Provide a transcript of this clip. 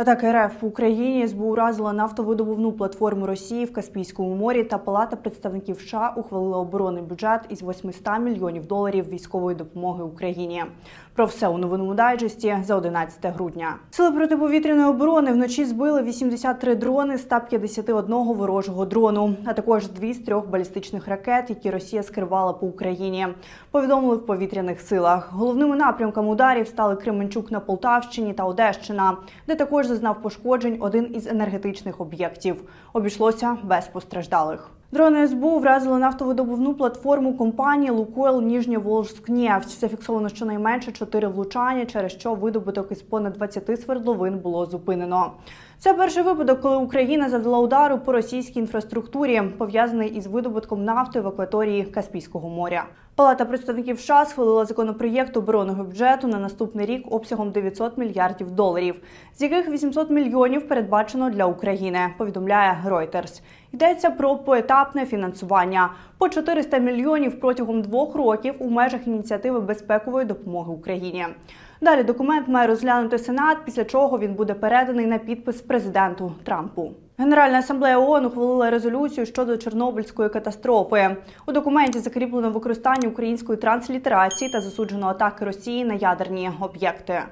Атака РФ в Україні СБУ уразила нафтовидобувну платформу Росії в Каспійському морі та Палата представників США ухвалила оборонний бюджет із 800 мільйонів доларів військової допомоги Україні. Про все у новинному дайджесті за 11 грудня. Сили протиповітряної оборони вночі збили 83 дрони з 151 ворожого дрону, а також дві з трьох балістичних ракет, які Росія скривала по Україні. Повідомили в повітряних силах. Головними напрямками ударів стали Кременчук на Полтавщині та Одещина, де також зазнав пошкоджень один із енергетичних об'єктів. Обійшлося без постраждалих. Дрони СБУ вразили нафтовидобувну платформу компанії Лукойл Ніжньоволжськнефть. Зафіксовано щонайменше чотири влучання, через що видобуток із понад 20 свердловин було зупинено. Це перший випадок, коли Україна завдала удару по російській інфраструктурі, пов'язаний із видобутком нафти в акваторії Каспійського моря. Палата представників США схвалила законопроєкт оборонного бюджету на наступний рік обсягом 900 мільярдів доларів, з яких 800 мільйонів передбачено для України. Повідомляє Reuters. Йдеться про поетапне фінансування по 400 мільйонів протягом двох років у межах ініціативи безпекової допомоги Україні. Далі документ має розглянути Сенат, після чого він буде переданий на підпис президенту Трампу. Генеральна асамблея ООН ухвалила резолюцію щодо Чорнобильської катастрофи. У документі закріплено використання української транслітерації та засуджено атаки Росії на ядерні об'єкти.